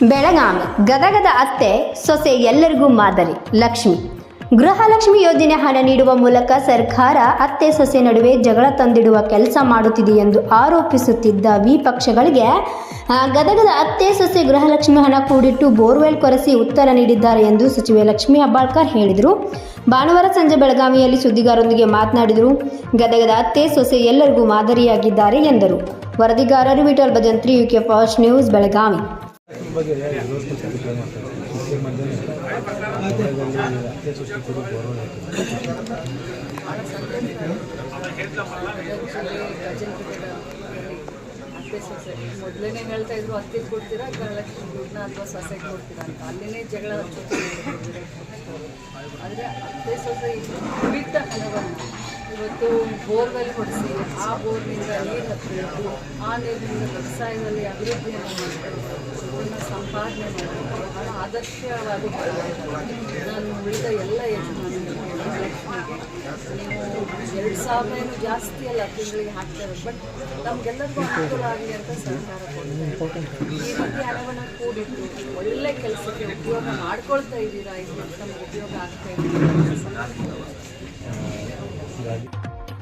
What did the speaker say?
ಬೆಳಗಾವಿ, ಗದಗದ ಅತ್ತೆ, ಸೊಸೆ ಎಲ್ಲರಿಗೂ ಮಾದರಿ, ಲಕ್ಷ್ಮಿ. ಗೃಹಲಕ್ಷ್ಮಿ ಯೋಜನೆ ಹಣ ನೀಡುವ ಮೂಲಕ ಸರ್ಕಾರ ಅತ್ತೆ, ಸೊಸೆ ನಡುವೆ ಜಗಳ ತಂದಿಡುವ ಕೆಲಸ ಮಾಡುತ್ತಿದೆ ಎಂದು ಆರೋಪಿಸುತ್ತಿದ್ದ ವಿಪಕ್ಷಗಳಿಗೆ ಗದಗದ ಅತ್ತೆ, ಸೊಸೆ ಗೃಹಲಕ್ಷ್ಮಿ ಹಣ ಕೂಡಿಟ್ಟು ಬೋರ್ವೆಲ್ ಕೊರೆಸಿ ಉತ್ತರ ನೀಡಿದ್ದಾರೆ ಎಂದು ಸಚಿವೆ ಲಕ್ಷ್ಮಿ ಹೆಬ್ಬಾಳ್ಕರ್ ಹೇಳಿದರು. ಭಾನುವಾರ ಸಂಜೆ ಬೆಳಗಾವಿಯಲ್ಲಿ ಸುದ್ದಿಗಾರರೊಂದಿಗೆ ಮಾತನಾಡಿದರು. ಗದಗದ ಅತ್ತೆ, ಸೊಸೆ ಎಲ್ಲರಿಗೂ ಮಾದರಿಯಾಗಿದ್ದಾರೆ ಎಂದರು. ವರದಿಗಾರರು Vittal Bhajantri, UK fast news, Belagavi. ಅತ್ತೆ ಸೊಸೆ ಮೊದಲನೇ ಹೇಳ್ತಾ ಇದ್ರು ಅತ್ತಿ ಕೊಡ್ತೀರಾ ಗೃಹಲಕ್ಷ್ಮಿ ದುಡ್ಡನ್ನ ಅಥವಾ ಸೊಸೆ ಕೊಡ್ತೀರಾ ಅಂತ? ಅಲ್ಲಿನೇ ಜಗಳ ಆದರೆ ಅತ್ತೆ ಸೊಸೆ ಬಿಟ್ಟ ಹಣವನ್ನು ಇವತ್ತು ಬೋರ್ವೆಲ್ ಹೊಡಿಸಿ, ಆ ಬೋರ್ನಿಂದ ನೀರು ಹತ್ತಬೇಕು ಆ ನೀರಿನಿಂದ ವ್ಯವಸಾಯದಲ್ಲಿ ಅಭಿವೃದ್ಧಿಯನ್ನು ಮಾಡಬೇಕು ಅದನ್ನು ಸಂಪಾದನೆ ಮಾಡಬೇಕು. ಬಹಳ ಆದರ್ಶವಾಗಿ ನಾನು ಉಳಿದ ಎಲ್ಲ ನೀವು ಎರಡು ಸಾವಿರ ಜಾಸ್ತಿ ಅಲ್ಲ ತಿಂಗಳಿಗೆ ಹಾಕ್ತಾರೆ, ಬಟ್ ನಮಗೆಲ್ಲರಿಗೂ ಅನುಕೂಲ ಆಗಲಿ ಅಂತ ಸರ್ಕಾರ ಈ ರೀತಿ ಹಣವನ್ನು ಕೂಡಿಟ್ಟು ಒಳ್ಳೆ ಕೆಲಸಕ್ಕೆ ಉಪಯೋಗ ಮಾಡ್ಕೊಳ್ತಾ ಇದ್ದೀರಾ, ಇದು ನಮ್ಗೆ ಉಪಯೋಗ ಆಗ್ತಾ ಇದೆ Thank you.